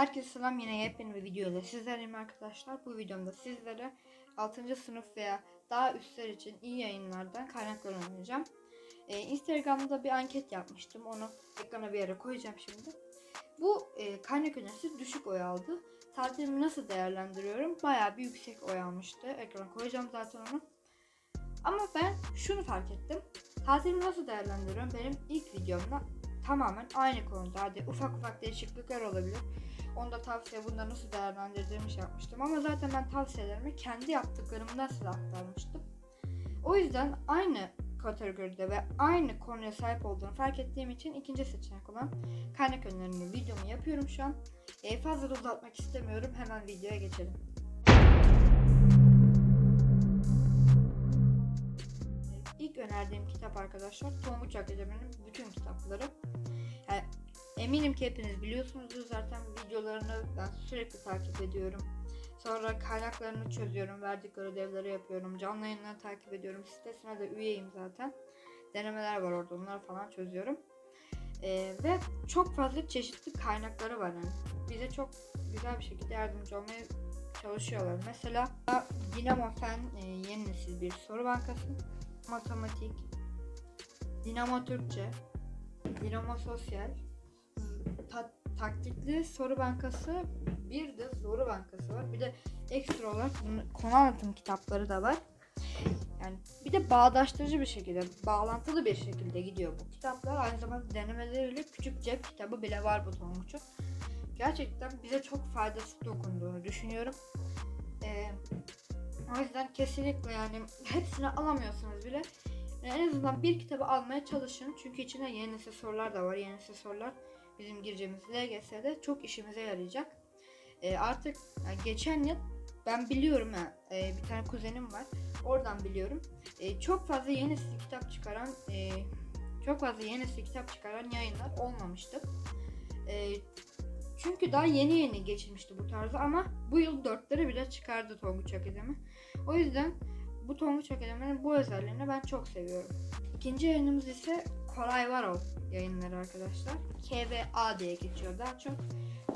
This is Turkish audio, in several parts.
Herkese selam yine yepyeni bir video ile sizlerleyim arkadaşlar. Bu videomda sizlere 6. sınıf veya daha üstler için iyi yayınlardan kaynaklar önereceğim. Ee, Instagram'da bir anket yapmıştım. Onu ekrana bir yere koyacağım şimdi. Bu e, kaynak önerisi düşük oy aldı. Tatilimi nasıl değerlendiriyorum? Bayağı bir yüksek oy almıştı. Ekrana koyacağım zaten onu. Ama ben şunu fark ettim. Tatilimi nasıl değerlendiriyorum? Benim ilk videomda tamamen aynı konuda. Hadi ufak ufak değişiklikler olabilir. Onu da tavsiye bunda nasıl değerlendirdiğimi şey yapmıştım. Ama zaten ben tavsiyelerimi kendi yaptıklarımdan size aktarmıştım. O yüzden aynı kategoride ve aynı konuya sahip olduğunu fark ettiğim için ikinci seçenek olan kaynak önerilerini videomu yapıyorum şu an. E, fazla uzatmak istemiyorum. Hemen videoya geçelim. Önerdiğim kitap arkadaşlar Tonguç Akademi'nin bütün kitapları. Yani eminim ki hepiniz biliyorsunuzdur zaten videolarını ben sürekli takip ediyorum. Sonra kaynaklarını çözüyorum, verdikleri ödevleri yapıyorum, canlı yayınlarını takip ediyorum. Sitesine de üyeyim zaten. Denemeler var orada, onları falan çözüyorum. Ee, ve çok fazla çeşitli kaynakları var yani. Bize çok güzel bir şekilde yardımcı olmaya çalışıyorlar. Mesela Dinamo Fen e, yeni nesil bir soru bankası matematik, dinamo Türkçe, dinamo sosyal, ta- taktikli soru bankası, bir de soru bankası var. Bir de ekstra olarak konu anlatım kitapları da var. Yani bir de bağdaştırıcı bir şekilde, bağlantılı bir şekilde gidiyor bu kitaplar. Aynı zamanda denemeleriyle küçük cep kitabı bile var bu Tonguç'un. Gerçekten bize çok faydası dokunduğunu düşünüyorum. Ee, o yüzden kesinlikle yani hepsini alamıyorsunuz bile. En azından bir kitabı almaya çalışın. Çünkü içinde yeni nesil sorular da var. Yeni nesil sorular bizim gireceğimiz LGS'de çok işimize yarayacak. Ee, artık yani geçen yıl ben biliyorum ha, e, bir tane kuzenim var. Oradan biliyorum. E, çok fazla yeni nesil kitap çıkaran e, çok fazla yeni nesil kitap çıkaran yayınlar olmamıştı. E, çünkü daha yeni yeni geçilmişti bu tarzı ama bu yıl dörtleri bile çıkardı Tonguç Akademi. O yüzden bu Tonguç Akademi'nin bu özelliğini ben çok seviyorum. İkinci yayınımız ise Koray Varol yayınları arkadaşlar. KVA diye geçiyor daha çok.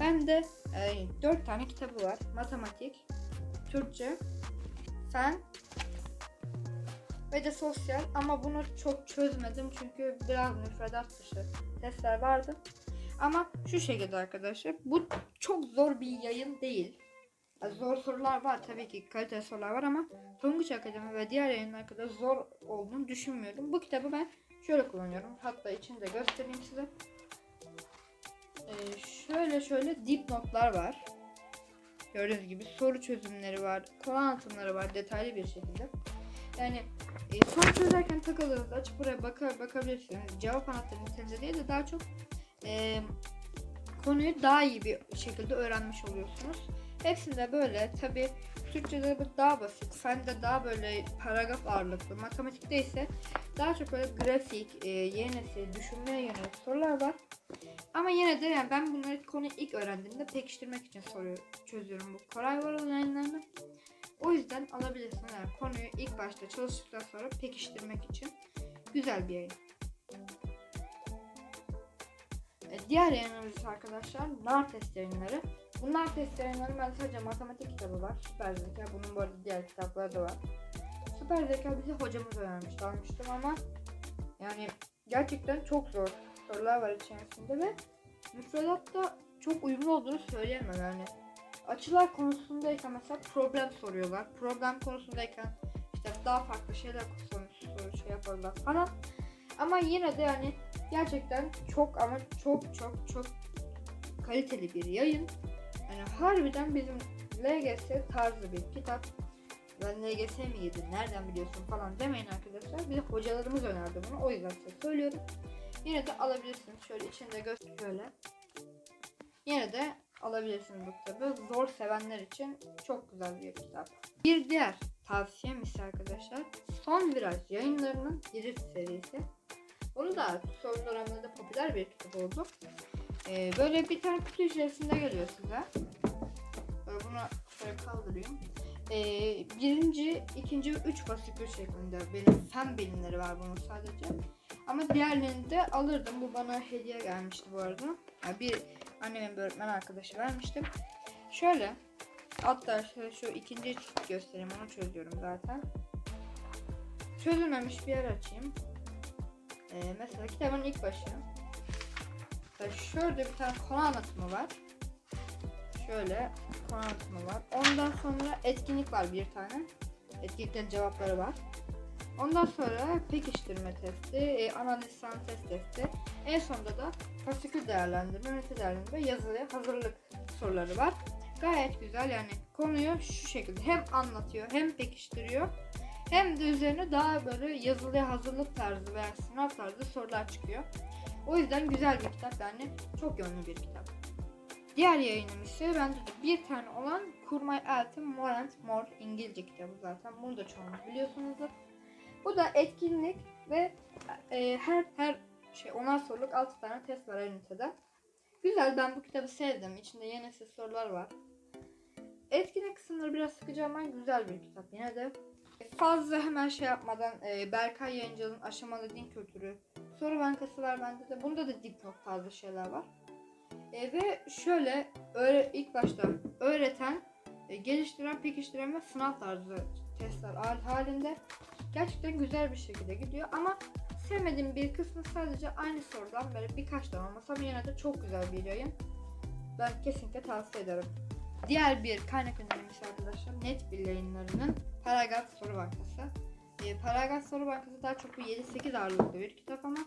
Ben de e, 4 tane kitabı var. Matematik, Türkçe, Fen ve de sosyal ama bunu çok çözmedim çünkü biraz müfredat dışı testler vardı. Ama şu şekilde arkadaşlar bu çok zor bir yayın değil. Zor sorular var tabii ki kaliteli sorular var ama Tonguç Akademi ve diğer yayınlar kadar zor olduğunu düşünmüyorum. Bu kitabı ben şöyle kullanıyorum. Hatta içinde göstereyim size. Ee, şöyle şöyle dipnotlar var. Gördüğünüz gibi soru çözümleri var, konu var detaylı bir şekilde. Yani e, soru çözerken takıldığınızda açıp buraya bakar, bakabilirsiniz. Cevap anahtarı niteliğinde değil de daha çok e, konuyu daha iyi bir şekilde öğrenmiş oluyorsunuz. Hepsinde böyle tabi Türkçe'de daha basit, fende daha böyle paragraf ağırlıklı, matematikte ise daha çok böyle grafik, e, yeni düşünmeye yönelik sorular var. Ama yine de yani ben bunları konuyu ilk öğrendiğimde pekiştirmek için soru çözüyorum bu Koray Varol yayınlarını. O yüzden alabilirsiniz. Yani konuyu ilk başta çalıştıktan sonra pekiştirmek için güzel bir yayın. Diğer yayınlarımız arkadaşlar nar test yayınları. Bu test yayınları ben sadece matematik kitabı var. Süper zeka. Bunun bu arada diğer kitapları da var. Süper zeka bize hocamız öğrenmişti almıştım ama yani gerçekten çok zor sorular var içerisinde ve müfredatta çok uyumlu olduğunu söyleyemem yani. Açılar konusundayken mesela problem soruyorlar. Problem konusundayken işte daha farklı şeyler soru şey yaparlar falan. Ama yine de yani gerçekten çok ama çok çok çok kaliteli bir yayın. Yani harbiden bizim LGS tarzı bir kitap. Ben LGS mi yedin, nereden biliyorsun falan demeyin arkadaşlar. Bir de hocalarımız önerdi bunu. O yüzden size söylüyorum. Yine de alabilirsiniz. Şöyle içinde göster böyle. Yine de alabilirsiniz bu kitabı. Zor sevenler için çok güzel bir kitap. Bir diğer tavsiyem ise arkadaşlar Son Viraj yayınlarının Girit serisi. Bunu da son dönemlerde popüler bir kitap oldu. Ee, böyle bir tane kutu içerisinde geliyor size. Böyle bunu şöyle kaldırayım. Ee, birinci, ikinci ve üç fasikül şeklinde. Benim fen bilimleri var bunun sadece. Ama diğerlerini de alırdım. Bu bana hediye gelmişti bu arada. Yani bir Annemin bir öğretmen arkadaşı vermiştim. Şöyle hatta şöyle şu ikinci göstereyim onu çözüyorum zaten. Çözülmemiş bir yer açayım. Ee, mesela kitabın ilk başı. Mesela şurada bir tane konu anlatımı var. Şöyle konu anlatımı var. Ondan sonra etkinlik var bir tane. Etkinliklerin cevapları var. Ondan sonra pekiştirme testi, e, analiz sentez testi. En sonunda da fasikül değerlendirme, ünite değerlendirme, yazılı hazırlık soruları var. Gayet güzel yani konuyu şu şekilde hem anlatıyor hem pekiştiriyor. Hem de üzerine daha böyle yazılıya hazırlık tarzı veya sınav tarzı sorular çıkıyor. O yüzden güzel bir kitap yani çok yönlü bir kitap. Diğer yayınım ise bende de bir tane olan Kurmay Eltim More and More İngilizce kitabı zaten. Bunu da çoğunuz biliyorsunuzdur. Bu da etkinlik ve e, her her şey onar soruluk 6 tane test var her ünitede. Güzel ben bu kitabı sevdim. İçinde yeni sorular var. Etkinlik kısımları biraz sıkıcı ama güzel bir kitap yine de. Fazla hemen şey yapmadan e, Berkay Yayıncı'nın aşamalı din kültürü soru bankası var bende de. Bunda da dipnot tarzı şeyler var. E, ve şöyle öğre, ilk başta öğreten, e, geliştiren, pekiştiren ve sınav tarzı testler hal- halinde gerçekten güzel bir şekilde gidiyor ama sevmediğim bir kısmı sadece aynı sorudan böyle birkaç tane olmasa yine de çok güzel bir yayın. Ben kesinlikle tavsiye ederim. Diğer bir kaynak önerimiz arkadaşlar Netbil yayınlarının Paragraf Soru Bankası. E, Paragraf Soru Bankası daha çok bir 7-8 ağırlıklı bir kitap ama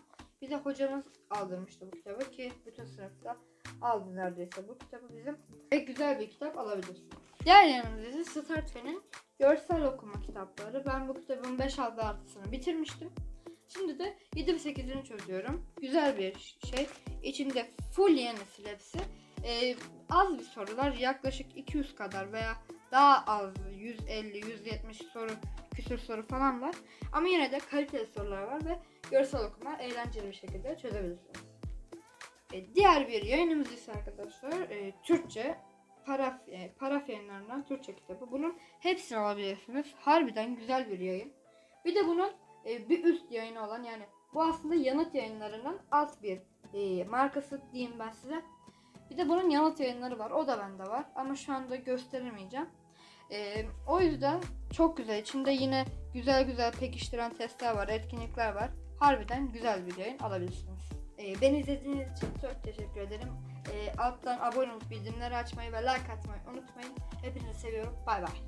bize hocamız aldırmıştı bu kitabı ki bütün sınıfta aldı neredeyse bu kitabı bizim. Ve güzel bir kitap alabilirsiniz. Diğer yanımızda ise Startfe'nin görsel okuma kitapları. Ben bu kitabın 5-6 artısını bitirmiştim. Şimdi de 7 ve 8'ini çözüyorum. Güzel bir şey. İçinde full yeni nesil hepsi. Ee, az bir sorular yaklaşık 200 kadar veya daha az 150-170 soru küsür soru falan var. Ama yine de kaliteli sorular var ve görsel okuma eğlenceli bir şekilde çözebilirsiniz. E, diğer bir yayınımız ise arkadaşlar e, Türkçe paraf, e, paraf yayınlarından Türkçe kitabı. Bunun hepsini alabilirsiniz. Harbiden güzel bir yayın. Bir de bunun e, bir üst yayını olan yani bu aslında yanıt yayınlarının alt bir e, markası diyeyim ben size. Bir de bunun yanıt yayınları var. O da bende var. Ama şu anda gösteremeyeceğim. E, o yüzden çok güzel. İçinde yine güzel güzel pekiştiren testler var, etkinlikler var. Harbiden güzel bir yayın alabilirsiniz. E, beni izlediğiniz için çok teşekkür ederim. E, alttan abone olup bildirimleri açmayı ve like atmayı unutmayın. Hepinizi seviyorum. Bay bay.